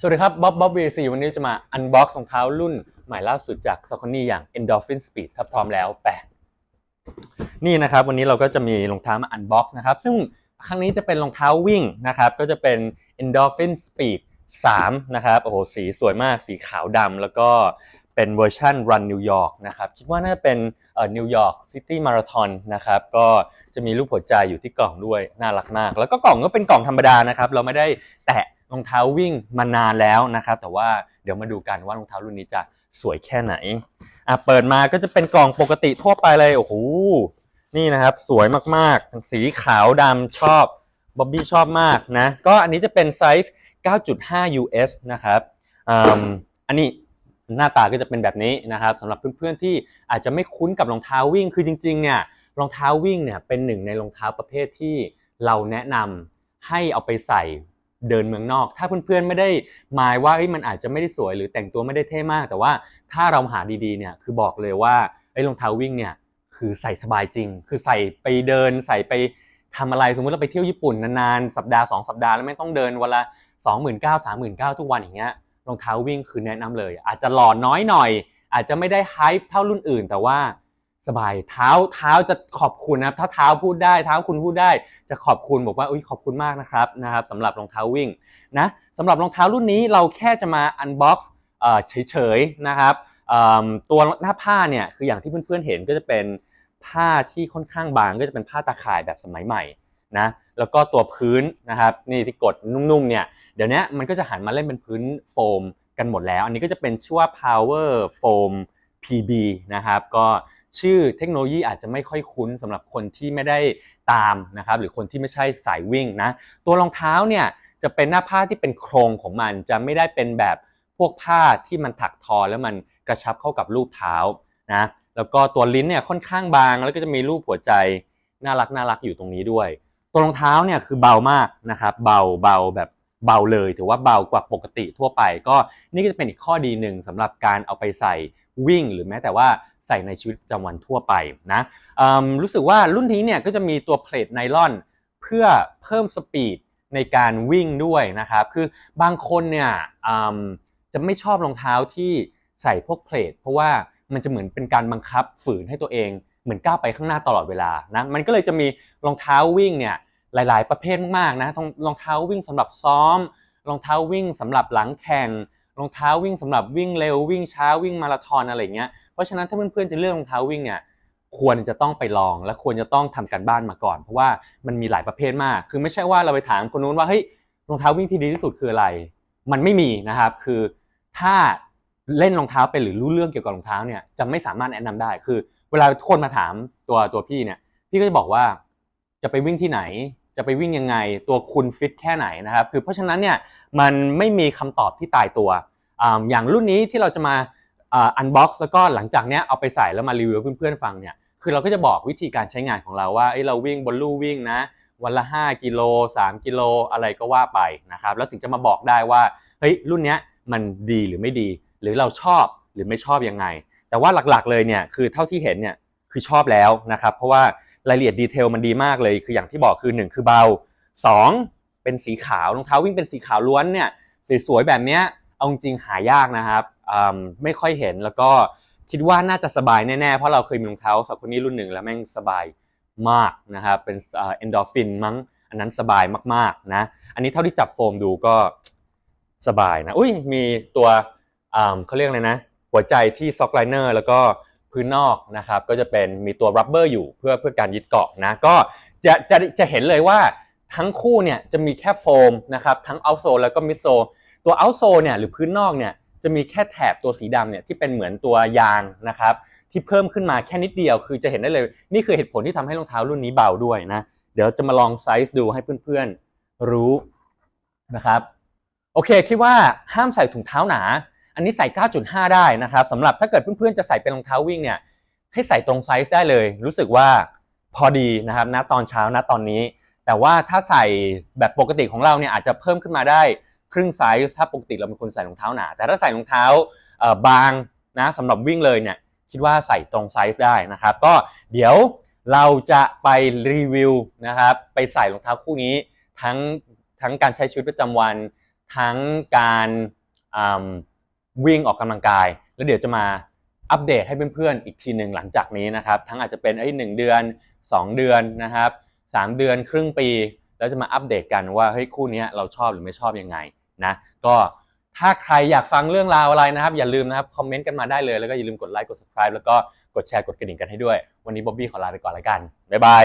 สวัสดีครับบ๊อบบ๊อบวีซีวันนี้จะมาอันบ็อกซ์รองเท้ารุ่นใหม่ล่าสุดจาก s a c o n y อย่าง Endorphin Speed ถ้าพร้อมแล้วแปะนี่นะครับ วันนี้เราก็จะมีรองเท้ามาอันบ็อกซ์นะครับ ซึ่งครั้งนี้จะเป็นรองเท้าวิ่งนะครับ ก็จะเป็น Endorphin Speed 3 นะครับ โอ้โห สีสวยมากสีขาวดำแล้วก็เป็นเวอร์ชัน Run New York นะครับ คิดว่าน่าจะเป็นเอ่อ New York City Marathon นะครับ ก็จะมีรูปหัวใจอยู่ที่กล่องด้วย น่ารักมาก แล้วก็กล่องก็เป็นกล่องธรรมดานะครับ เราไม่ได้แตะ รองเท้าวิ่งมานานแล้วนะครับ แต่ว่าเดี๋ยวมาดูกันว่ารองเท้ารุ่นนี้จะสวยแค่ไหนอะเปิดมาก็จะเป็นกล่องปกติทั่วไปเลยโอ้โหนี่นะครับสวยมากๆ สีขาวดำชอบบ๊อบบี้ชอบมากนะก็อันนี้จะเป็นไซส์ 9.5 US นะครับอ,อันนี้หน้าตาก็จะเป็นแบบนี้นะครับสำหรับเพื่อนๆที่อาจจะไม่คุ้นกับรองเท้าวิ่งคือจริงๆเนี่ยรองเท้าวิ่งเนี่ยเป็นหนึ่งในรองเท้าประเภทที่เราแนะนำให้เอาไปใส่ เดินเมืองนอก ถ้าเพื่อนๆไม่ได้หมายว่ามันอาจจะไม่ได้สวยหรือแต่งตัวไม่ได้เท่มาก แต่ว่าถ้าเราหาดีๆเนี่ยคือบอกเลยว่าไอ้รองเท้าวิ่งเนี่ยคือใส่สบายจริง คือใส่ไปเดิน ใส่ไปทำอะไรสมมุติเราไปเที่ยวญี่ปุ่นนานๆสัปดาห์สองสัปดาห์แล้วไม่ต้องเดินวันละสองหมื่นเก้าสามหมื่นเก้าทุกวันอย่างเงี้ยรองเท้าวิ่งคือแนะนำเลย อาจจะหล่อน้อยหน่อย อาจจะไม่ได้ไฮป์เท่ารุ่นอื่น แต่ว่า สบายเท้าเท้าจะขอบคุณนะครับ ถ้าเท้าพูดได้เท้าคุณพูดได้จะขอบคุณบอกว่าอุ้ยขอบคุณมากนะครับนะครับสำหรับรองเท้าวิ่งนะสำหรับรองเท้ารุ่นนี้เราแค่จะมาอันบ็อกซ์เฉยๆนะครับตัวหน้าผ้าเนี่ยคืออย่างที่เพื่อนๆเห็นก็จะเป็นผ้าที่ค่อนข้างบางก็จะเป็นผ้าตาข่ายแบบสมัยใหม่นะแล้วก็ตัวพื้นนะครับนี่ที่กดนุ่มๆเนี่ยเดี๋ยวนี้มันก็จะหันมาเล่นเป็นพื้นโฟมกันหมดแล้ว อันนี้ก็จะเป็นชื่อว่า power foam pb นะครับก็ ชื่อเทคโนโลยีอาจจะไม่ค่อยคุ้นสำหรับคนที่ไม่ได้ตามนะครับหรือคนที่ไม่ใช่สายวิ่งนะตัวรองเท้าเนี่ยจะเป็นหน้าผ้าที่เป็นโครงของมันจะไม่ได้เป็นแบบพวกผ้าที่มันถักทอแล้วมันกระชับเข้ากับรูปเท้านะแล้วก็ตัวลิ้นเนี่ยค่อนข้างบางแล้วก็จะมีรูปหัวใจน่ารักน่ารักอยู่ตรงนี้ด้วย ตัวรองเท้าเนี่ยคือเบามากนะครับเบาเบาแบบเบาเลย ถือว่าเบากว่าปกติทั่วไป ก็นี่ก็จะเป็นอีกข้อดีหนึ่งสำหรับการเอาไปใส่วิ่ง หรือแม้แต่ว่า ใส่ในชีวิตประจำวันทั่วไปนะอืมรู้สึกว่ารุ่นนี้เนี่ยก็จะมีตัวเพลทไนลอน เพื่อเพิ่มสปีดในการวิ่งด้วยนะครับ คือบางคนเนี่ยอืมจะไม่ชอบรองเท้าที่ใส่พวกเพลทเพราะว่ามันจะเหมือนเป็นการบังคับฝืนให้ตัวเองเหมือนก้าวไปข้างหน้าตลอดเวลานะมันก็เลยจะมีรองเท้าวิ่งเนี่ยหลาย ๆ ประเภทมากๆนะรองเท้าวิ่งสำหรับซ้อม รองเท้าวิ่งสำหรับหลังแข่งรองเท้าวิ่งสำหรับวิ่งเร็ววิ่งช้าวิ่งมาราธอนอะไรเงี้ย เพราะฉะนั้นถ้าเพื่อนๆจะเลือกรองเท้าวิ่งเนี่ยควรจะต้องไปลองและควรจะต้องทำการบ้านมาก่อน เพราะว่ามันมีหลายประเภทมาก คือไม่ใช่ว่าเราไปถามคนนู้นว่าเฮ้ยรองเท้าวิ่งที่ดีที่สุดคืออะไร มันไม่มีนะครับ คือถ้าเล่นรองเท้าเป็นหรือรู้เรื่องเกี่ยวกับรองเท้าเนี่ยจะไม่สามารถแนะนำได้ คือ เวลาทุกคนมาถามตัวตัวพี่เนี่ย พี่ก็จะบอกว่าจะไปวิ่งที่ไหน จะไปวิ่งยังไง ตัวคุณฟิตแค่ไหนนะครับ คือเพราะฉะนั้นเนี่ยมันไม่มีคำตอบที่ตายตัวออย่างรุ่นนี้ที่เราจะมา อันบ็อกซ์แล้วก็หลังจากเนี้ยเอาไปใส่แล้วมารีวิวเพื่อนๆฟังเนี่ยคือเราก็จะบอกวิธีการใช้งานของเราว่าเอ้เราวิ่งบนลู่วิ่งนะ วันละ 5 กิโล 3 กิโลอะไรก็ว่าไปนะครับแล้วถึงจะมาบอกได้ว่าเฮ้ยรุ่นเนี้ยมันดีหรือไม่ดี หรือเราชอบหรือไม่ชอบยังไง แต่ว่าหลักๆเลยเนี่ยคือเท่าที่เห็นเนี่ยคือชอบแล้วนะครับเพราะว่ารายละเอียดดีเทลมันดีมากเลย คืออย่างที่บอกคือ 1 คือเบา 2 เป็นสีขาวรองเท้าวิ่งเป็นสีขาวล้วนเนี่ยสวยๆแบบเนี้ยเอาจริงหายากนะครับ ไม่ค่อยเห็นแล้วก็คิดว่าน่าจะสบายแน่ๆ เพราะเราเคยมีรองเท้าสักคนนี้รุ่นหนึ่งแล้วแม่งสบายมากนะครับเป็นเอ็นดอร์ฟินมั้งอันนั้นสบายมากๆนะอันนี้เท่าที่จับโฟมดูก็สบายนะอุ้ยมีตัวเขาเรียกอะไรนะ หัวใจที่ซ็อกไลเนอร์แล้วก็พื้นนอกนะครับก็จะเป็นมีตัวรับเบอร์อยู่เพื่อเพื่อการยึดเกาะนะก็จะจะจะเห็นเลยว่าทั้งคู่เนี่ยจะมีแค่โฟมนะครับทั้งเอาโซแล้วก็มิดโซตัวเอาโซเนี่ยหรือพื้นนอกเนี่ย จะมีแค่แถบตัวสีดำเนี่ยที่เป็นเหมือนตัวยางนะครับ ที่เพิ่มขึ้นมาแค่นิดเดียว คือจะเห็นได้เลย นี่คือเหตุผลที่ทำให้รองเท้ารุ่นนี้เบาด้วยนะ เดี๋ยวจะมาลองไซส์ดูให้เพื่อนๆรู้นะครับ โอเคคิดว่าห้ามใส่ถุงเท้าหนา อันนี้ใส่ 9.5 ได้นะครับสำหรับถ้าเกิดเพื่อนๆจะใส่เป็นรองเท้าวิ่งเนี่ยให้ใส่ตรงไซส์ได้เลย รู้สึกว่าพอดีนะครับณตอนเช้าณตอนนี้ แต่ว่าถ้าใส่แบบปกติของเราเนี่ยอาจจะเพิ่มขึ้นมาได้ ครึ่งไซส์ถ้าปกติเราเป็นคนใส่รองเท้าหนา แต่ถ้าใส่รองเท้าบางนะสำหรับวิ่งเลยเนี่ยคิดว่าใส่ตรงไซส์ได้นะครับ ก็เดี๋ยวเราจะไปรีวิวนะครับ ไปใส่รองเท้าคู่นี้ทั้งทั้งการใช้ชีวิตประจำวัน ทั้งการวิ่งออกกำลังกาย แล้วเดี๋ยวจะมาอัปเดตให้เพื่อนๆอีกทีหนึ่งหลังจากนี้นะครับ ทั้งอาจจะเป็นไอ้หนึ่งเดือน 2 เดือนนะครับสามเดือนครึ่งปี แล้วจะมาอัปเดตกันว่าเฮ้ยคู่นี้เราชอบหรือไม่ชอบยังไงนะก็ถ้าใครอยากฟังเรื่องราวอะไรนะครับ อย่าลืมนะครับคอมเมนต์กันมาได้เลยแล้วก็อย่าลืมกดไลค์กด subscribe แล้วก็กดแชร์กดกระดิ่งกันให้ด้วย วันนี้บ๊อบบี้ขอลาไปก่อนละกันบ๊ายบาย